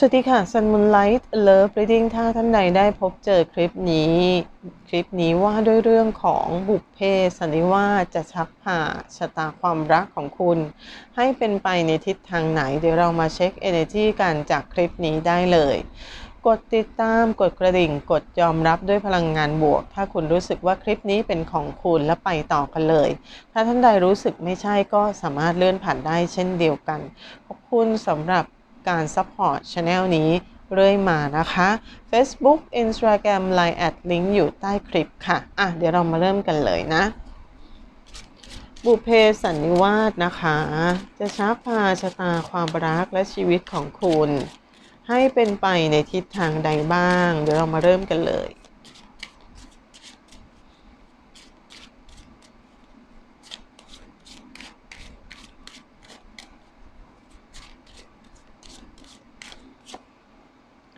สวัสดีค่ะ Sun Moonlight Love Reading ถ้าท่านใดได้พบเจอคลิปนี้ คลิปนี้ว่าด้วยเรื่องของบุพเพสันนิวาสจะชักพาชะตาความรักของคุณ ให้เป็นไปในทิศทางไหน เดี๋ยวเรามาเช็ค Energy กันจากคลิปนี้ได้เลย กดติดตามกดกระดิ่ง กดยอมรับด้วยพลังงานบวก ถ้าคุณรู้สึกว่าคลิปนี้เป็นของคุณและไปต่อกันเลย ถ้าท่านใดรู้สึกไม่ใช่ก็สามารถเลื่อนผ่านได้เช่นเดียวกันขอบคุณสำหรับ การซัพพอร์ตช anel นี้เรื่อยมานะคะ Facebook Instagram Line แอดลิงก์อยู่ใต้คลิปค่ะ อะ เดี๋ยวเรามาเริ่มกันเลยนะ บุเพสันนิวาสนะคะ จะชักพาชะตาความรักและชีวิตของคุณ ให้เป็นไปในทิศทางใดบ้าง เดี๋ยวเรามาเริ่มกันเลย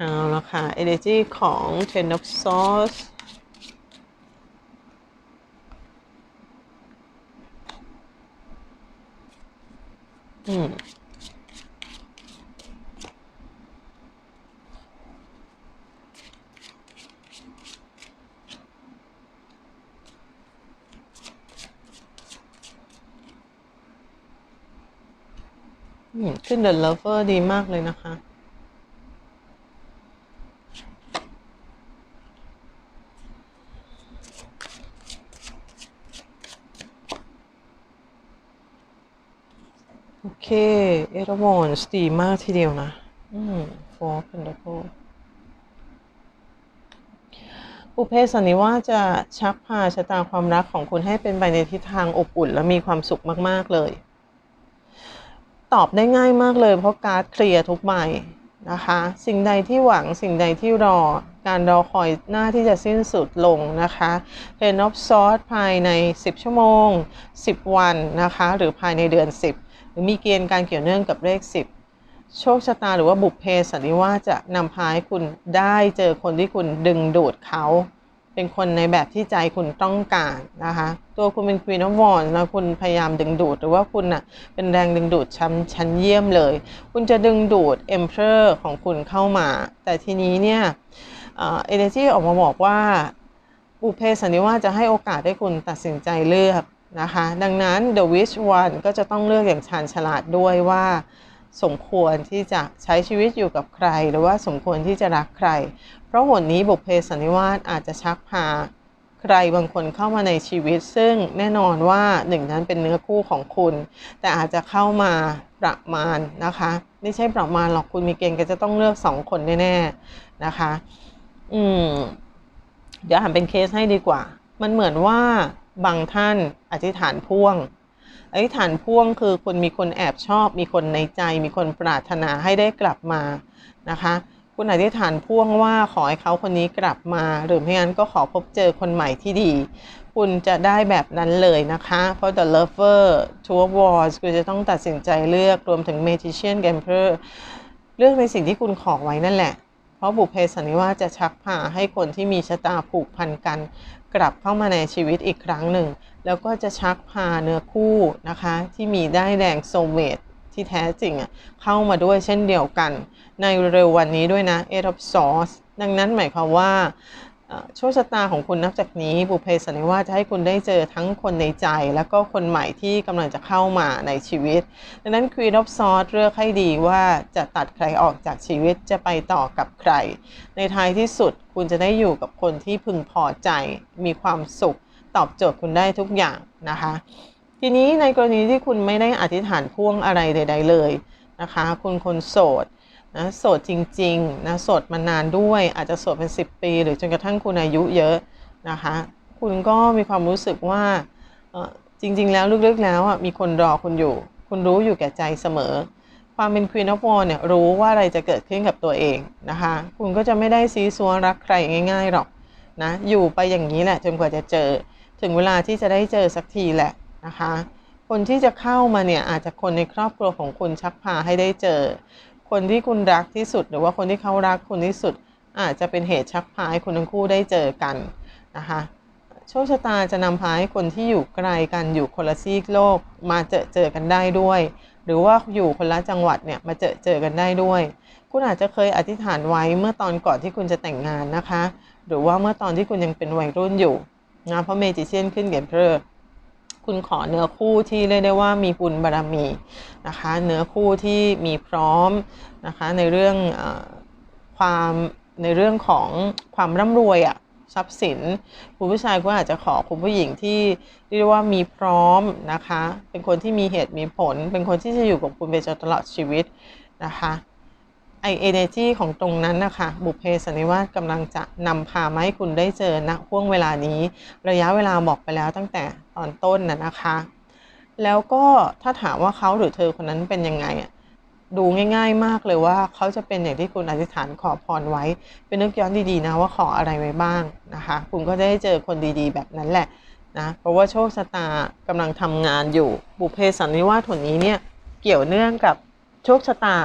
เอาละค่ะ energy ของ ten of swords อืมขึ้น the lover ดีมากเลยนะคะ เคเอรวอนสดีมากทีเดียวนะ อืมฟอร์เป็นดับเบิลบุพเพสันนิวาสจะชักพาชะตาความรักของคุณให้เป็นไปในทิศทางอบอุ่นและมีความสุขมาก ๆ เลย ตอบได้ง่ายมากเลยเพราะการ์ดเคลียร์ทุกใบ นะคะ สิ่งใดที่หวังสิ่งใดที่รอ การรอคอยหน้าที่จะสิ้นสุดลงนะคะเทนอฟซอสภายใน 10 ชั่วโมง 10 วันนะคะ หรือภายในเดือน 10 หรือมีเกณฑ์การเกี่ยวเนื่องกับเลข 10โชคชะตาหรือว่าบุพเพสันนิวาสจะนำพาให้คุณได้เจอคนที่คุณดึงดูดเขา เป็นคนในแบบที่ใจคุณต้องการนะคะ ตัวคุณเป็น Queen of Wands แล้วคุณพยายามดึงดูด หรือว่าคุณน่ะเป็นแรงดึงดูดชั้นชั้นเยี่ยมเลย คุณจะดึงดูด Emperor ของคุณเข้ามา แต่ทีนี้เนี่ยเอเนจีออกมาบอกว่าบุพเพสันนิวาสจะให้โอกาสให้คุณตัดสินใจเลือกนะคะ ดังนั้น The Wish One ก็จะต้องเลือกอย่างชาญฉลาดด้วยว่า สมควรที่จะใช้ชีวิตอยู่กับใคร หรือว่าสมควรที่จะรักใคร เพราะหนนี้บุพเพสันนิวาสอาจจะชักพา ใครบางคนเข้ามาในชีวิต ซึ่งแน่นอนว่าหนึ่งนั้นเป็นเนื้อคู่ของคุณ แต่อาจจะเข้ามาประมาณนะคะ ไม่ใช่ประมาณหรอกคุณมีเกณฑ์ก็จะต้องเลือกสองคนแน่ๆนะคะ อืมเดี๋ยวหันเป็นเคสให้ดีกว่า มันเหมือนว่าบางท่านอธิษฐานพ่วง อธิษฐานพ่วงคือคุณมีคนแอบชอบ มีคนในใจ มีคนปรารถนาให้ได้กลับมานะคะ คุณอธิษฐานพ่วงว่าขอให้เขาคนนี้กลับมา หรือไม่งั้นก็ขอพบเจอคนใหม่ที่ดี คุณจะได้แบบนั้นเลยนะคะ เพราะ the lover two of wands คุณจะต้องตัดสินใจเลือกรวมถึง magician gambler เลือกในสิ่งที่คุณขอไว้นั่นแหละ เพราะบุพเพสันนิวาสจะชักพาให้คนที่มีชะตาผูกพันกัน กลับเข้ามาในชีวิตอีกครั้งหนึ่ง แล้วก็จะชักพาเนื้อคู่นะคะ ที่มีได้แดงโซเมตที่แท้จริงอะเข้ามาด้วยเช่นเดียวกัน ในเร็ววันนี้ด้วยนะเอทอฟซอสดังนั้นหมายความว่า โชคชะตาของคุณนับจากนี้บุเพสันนิวาจะให้คุณได้เจอทั้งคนในใจ แล้วก็คนใหม่ที่กำลังจะเข้ามาในชีวิต ดังนั้น Queen of Swords เลือกให้ดีว่าจะตัดใครออกจากชีวิตจะไปต่อกับใคร ในท้ายที่สุดคุณจะได้อยู่กับคนที่พึงพอใจ มีความสุข ตอบโจทย์คุณได้ทุกอย่างนะคะ ทีนี้ในกรณีที่คุณไม่ได้อธิษฐานพ่วงอะไรใด ๆ เลยนะคะ คุณคนโสด นะโสดจริงๆนะโสดมานานด้วย อาจจะโสดเป็น 10 ปี หรือจนกระทั่งคุณอายุเยอะนะคะ คุณก็มีความรู้สึกว่าจริง ๆ แล้วลึกๆแล้วอะมีคนรอคุณอยู่ คุณรู้อยู่แก่ใจเสมอ ความเป็น Queen of Wands เนี่ยรู้ว่าอะไรจะเกิดขึ้นกับตัวเองนะคะ คุณก็จะไม่ได้ซีซัวรักใครง่าย ๆหรอกนะอยู่ไปอย่างนี้แหละจนกว่าจะเจอ ถึงเวลาที่จะได้เจอสักทีแหละนะคะคนที่จะเข้ามาเนี่ยอาจจะคนในครอบครัวของคุณชักพาให้ได้เจอ คนที่คุณรักที่สุด หรือว่าคนที่เขารักคุณที่สุด อาจจะเป็นเหตุชักพาให้คุณทั้งคู่ได้เจอกันนะคะโชคชะตาจะนำพาให้คนที่อยู่ไกลกันอยู่คนละซีกโลกมาเจอเจอกันได้ด้วย หรือว่าอยู่คนละจังหวัดเนี่ยมาเจอเจอกันได้ด้วย คุณอาจจะเคยอธิษฐานไว้เมื่อตอนก่อนที่คุณจะแต่งงานนะคะ หรือว่าเมื่อตอนที่คุณยังเป็นวัยรุ่นอยู่นะเพราะเมจิเชียนขึ้นเกมเพอ คุณขอเนื้อคู่ที่เรียกได้ว่ามีบุญบารรมีนะคะ เนื้อคู่ที่มีพร้อมนะคะในเรื่องอความในเรื่องของความร่ำรวยอะทรัพย์สินคุณผู้ชายก็อาจจะขอคุณผู้หญิงที่เรียกว่ามีพร้อมนะคะ เป็นคนที่มีเหตุมีผล เป็นคนที่จะอยู่กับคุณไปจนตลอดชีวิตนะคะ ไอเอเนจีของตรงนั้นนะคะ บุพเพสันนิวาสกำลังจะนำพามาให้คุณได้เจอณห่วงเวลานี้ ระยะเวลาบอกไปแล้วตั้งแต่ตอนต้นนะนะคะ แล้วก็ถ้าถามว่าเขาหรือเธอคนนั้นเป็นยังไงดูง่าย ๆ มากเลยว่าเขาจะเป็นอย่างที่คุณอธิษฐานขอพรไว้ เป็นนึกย้อนดีๆนะว่าขออะไรไว้บ้างนะคะ คุณก็ได้เจอคนดีๆ แบบนั้นแหละนะเพราะว่าโชคชะตากำลังทำงานอยู่บุพเพสันนิวาสผลนี้เนี่ยเกี่ยวเนื่องกับโชคชะตา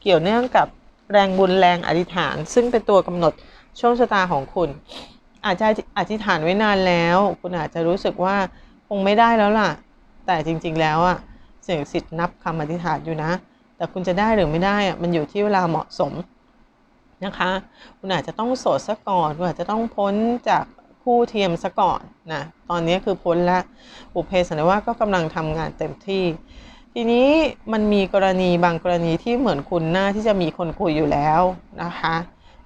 เกี่ยวเนื่องกับแรงบุญแรงอธิษฐาน ซึ่งเป็นตัวกำหนดโชคชะตาของคุณ อาจจะอธิษฐานไว้นานแล้ว คุณอาจจะรู้สึกว่าคงไม่ได้แล้วล่ะ แต่จริงๆแล้วอะเสียงสิทธิ์นับคำอธิษฐานอยู่นะ แต่คุณจะได้หรือไม่ได้อะมันอยู่ที่เวลาเหมาะสมนะคะ คุณอาจจะต้องโสดซะก่อนคุณอาจจะต้องพ้นจากคู่เทียมซะก่อนนะตอนนี้คือพ้นแล้วบุเพสันนิวาสก็กำลังทำงานเต็มที่ ทีนี้มันมีกรณีบางกรณีที่เหมือนคุณหน้าที่จะมีคนคุยอยู่แล้วนะคะ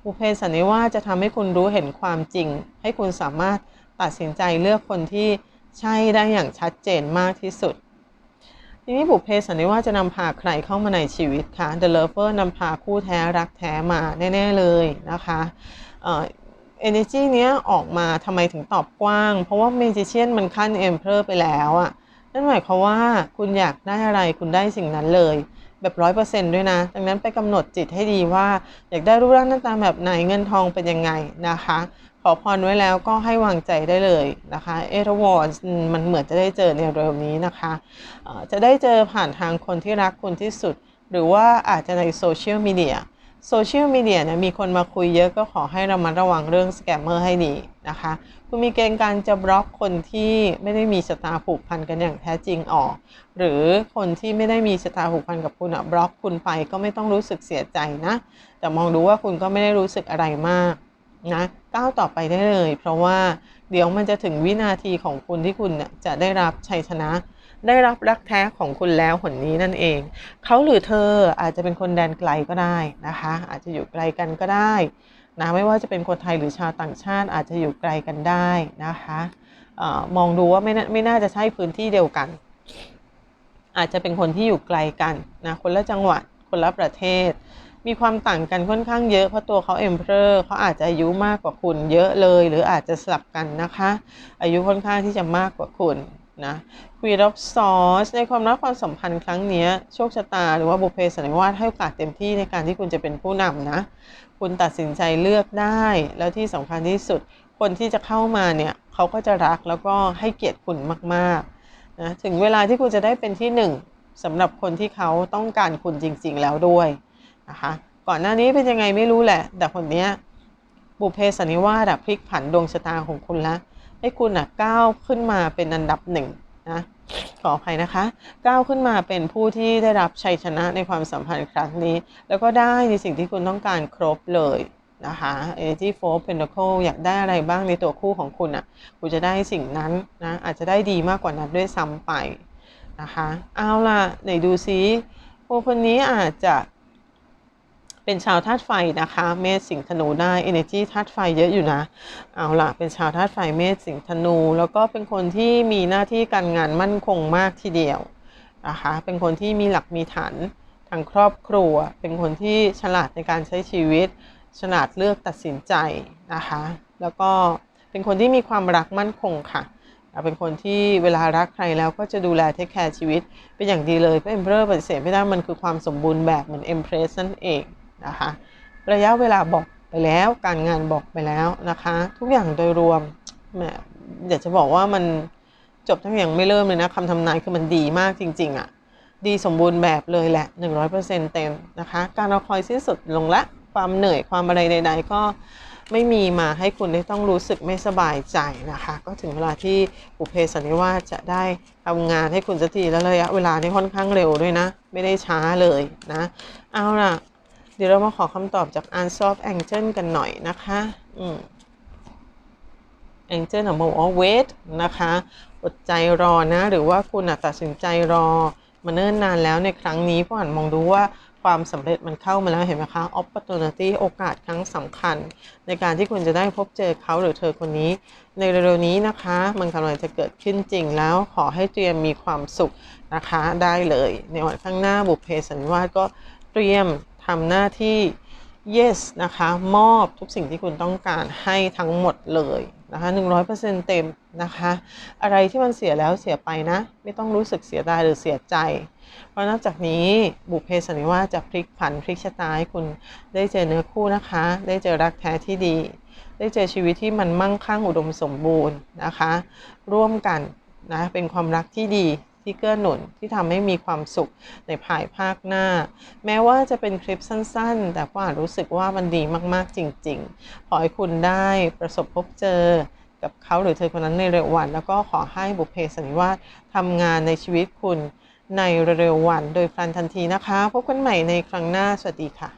บุเพสันนิวาจะทำให้คุณรู้เห็นความจริง ให้คุณสามารถตัดสินใจเลือกคนที่ใช่ได้อย่างชัดเจนมากที่สุด ทีนี้บุพเพสันนิวาจะนำพาใครเข้ามาในชีวิตคะ The Lover นำพาคู่แท้รักแท้มาแน่ ๆ เลยนะคะเอ่อ energy เนี้ยออกมาทำไมถึงตอบกว้าง เพราะว่า Magician มันขั้น Emperor ไปแล้วอะ นั่นหมายความว่าคุณอยากได้อะไรคุณได้สิ่งนั้นเลย แบบร้อยเปอร์เซนต์ด้วยนะ ดังนั้นไปกำหนดจิตให้ดีว่า อยากได้รูปร่างหน้าตาแบบไหนเงินทองเป็นยังไงนะคะ ขอพรไว้แล้วก็ให้วางใจได้เลยนะคะเอทวอร์มันเหมือนจะได้เจอในเร็วนี้นะคะะจะได้เจอผ่านทางคนที่รักคุณที่สุด หรือว่าอาจจะในโซเชียลมีเดีย โซเชียลมีเดียเนี่ยมีคนมาคุยเยอะก็ขอให้เระมัดระวังเรื่องสแกมเมอร์ให้ดีนะคะ คุณมีเกณฑ์การจะบล็อกคนที่ไม่ได้มีชะตาผูกพันกันอย่างแท้จริงออก หรือคนที่ไม่ได้มีชะตาผูกพันกับคุณอะบล็อกคุณไปก็ไม่ต้องรู้สึกเสียใจนะ แต่มองดูว่าคุณก็ไม่ได้รู้สึกอะไรมากนะก้าวต่อไปได้เลย เพราะว่าเดี๋ยวมันจะถึงวินาทีของคุณที่คุณจะได้รับชัยชนะ ได้รับรักแท้ของคุณแล้วหนนี้นั่นเอง เขาหรือเธออาจจะเป็นคนแดนไกลก็ได้นะคะ อาจจะอยู่ไกลกันก็ได้นะไม่ว่าจะเป็นคนไทยหรือชาวต่างชาติอาจจะอยู่ไกลกันได้นะคะออมองดูว่าไม่ไม่น่าจะใช่พื้นที่เดียวกัน อาจจะเป็นคนที่อยู่ไกลกันนะคนละจังหวัดคนละประเทศ มีความต่างกันค่อนข้างเยอะเพราะตัวเขาเอ็มเพอร์เขาอาจจะอายุมากกว่าคุณเยอะเลย หรืออาจจะสลับกันนะคะ อายุค่อนข้างที่จะมากกว่าคุณ นะ Queen of Swords ในความรักความสัมพันธ์ครั้งนี้โชคชะตาหรือว่าบุพเพสันนิวาสให้โอกาสเต็มที่ในการที่คุณจะเป็นผู้นำนะ คุณตัดสินใจเลือกได้ แล้วที่สำคัญที่สุด คนที่จะเข้ามาเนี่ยเขาก็จะรักแล้วก็ให้เกียรติคุณมากๆนะถึงเวลาที่คุณจะได้เป็นที่หนึ่งสำหรับคนที่เขาต้องการคุณจริง ๆ แล้วด้วยนะคะก่อนหน้านี้เป็นยังไงไม่รู้แหละ แต่คนนี้บุพเพสันนิวาสพลิกผันดวงชะตาของคุณละ ให้คุณอะก้าวขึ้นมาเป็นอันดับหนึ่งนะขออภัยนะคะ ก้าวขึ้นมาเป็นผู้ที่ได้รับชัยชนะในความสัมพันธ์ครั้งนี้ แล้วก็ได้ในสิ่งที่คุณต้องการครบเลยนะคะ Energy Four Pentacle อยากได้อะไรบ้างในตัวคู่ของคุณอะ คุณจะได้สิ่งนั้นนะอาจจะได้ดีมากกว่านั้นด้วยซ้ำไปนะคะ เอาล่ะไหนดูซิผู้คนนี้อาจจะ เป็นชาวธาตุไฟนะคะ เมษสิงธนูได้ energy ธาตุไฟเยอะอยู่นะ เอาล่ะเป็นชาวธาตุไฟเมษสิงธนู แล้วก็เป็นคนที่มีหน้าที่การงานมั่นคงมากทีเดียวนะคะ เป็นคนที่มีหลักมีฐานทางครอบครัว เป็นคนที่ฉลาดในการใช้ชีวิต ฉลาดเลือกตัดสินใจนะคะ แล้วก็เป็นคนที่มีความรักมั่นคงค่ะเป็นคนที่เวลารักใครแล้วก็จะดูแลเทคแคร์ชีวิต เป็นอย่างดีเลยเพราะเอ็มเพรอร์ปฏิเสธไม่ได้มันคือความสมบูรณ์แบบเหมือนเอ็มเพรสนั่นเอง นะคะ ระยะเวลาบอกไปแล้วการงานบอกไปแล้วนะคะ ทุกอย่างโดยรวมแหมอยากจะบอกว่ามันจบทั้งอย่างไม่เริ่มเลยนะคำทำนายคือมันดีมากจริง ๆอะ่ะดีสมบูรณ์แบบเลยแหละ 100%เต็มนะคะ การรอคอยสิ้นสุดลงละความเหนื่อยความอะไรใด ๆ ก็ไม่มีมาให้คุณได้ต้องรู้สึกไม่สบายใจนะคะ ก็ถึงเวลาที่บุเพสันนิวาสจะได้ทำงานให้คุณสักทีแล้วระยะเวลานี่ค่อนข้างเร็วด้วยนะ ไม่ได้ช้าเลยนะ เอาล่ะ เดี๋ยวเรามาขอคำตอบจาก Answer of Angel กันหน่อยนะคะ อืม Angel ของบอกว่า wait นะคะ อดใจรอนะ หรือว่าคุณตัดสินใจรอมาเนิ่นนานแล้วในครั้งนี้เพราะอ่านมองดูว่าความสำเร็จมันเข้ามาแล้วเห็นไหมคะ opportunity โอกาสครั้งสำคัญ ในการที่คุณจะได้พบเจอเขาหรือเธอคนนี้ ในเร็วๆนี้นะคะ มันกำลังจะเกิดขึ้นจริงแล้วขอให้เตรียมมีความสุขนะคะได้เลย ในวันข้างหน้าบุพเพสันนิวาสก็เตรียม ทำหน้าที่ yes นะคะ มอบทุกสิ่งที่คุณต้องการให้ทั้งหมดเลยนะคะ100%เต็มนะคะ อะไรที่มันเสียแล้วเสียไปนะ ไม่ต้องรู้สึกเสียดายหรือเสียใจ เพราะนอกจากนี้บุพเพสันนิวาสจะพลิกผันพลิกชะตาให้คุณได้เจอเนื้อคู่นะคะ ได้เจอรักแท้ที่ดี ได้เจอชีวิตที่มันมั่งคั่งอุดมสมบูรณ์นะคะ ร่วมกันนะเป็นความรักที่ดี ที่เกื้อหนุนที่ทำให้มีความสุขในภายภาคหน้า แม้ว่าจะเป็นคลิปสั้นๆ แต่ก็อาจรู้สึกว่ามันดีมากๆจริงๆ ขอให้คุณได้ประสบพบเจอกับเขาหรือเธอคนนั้นในเร็ววัน แล้วก็ขอให้บุพเพสันนิวาสทำงานในชีวิตคุณในเร็ววัน โดยพลันทันทีนะคะ พบกันใหม่ในครั้งหน้า สวัสดีค่ะ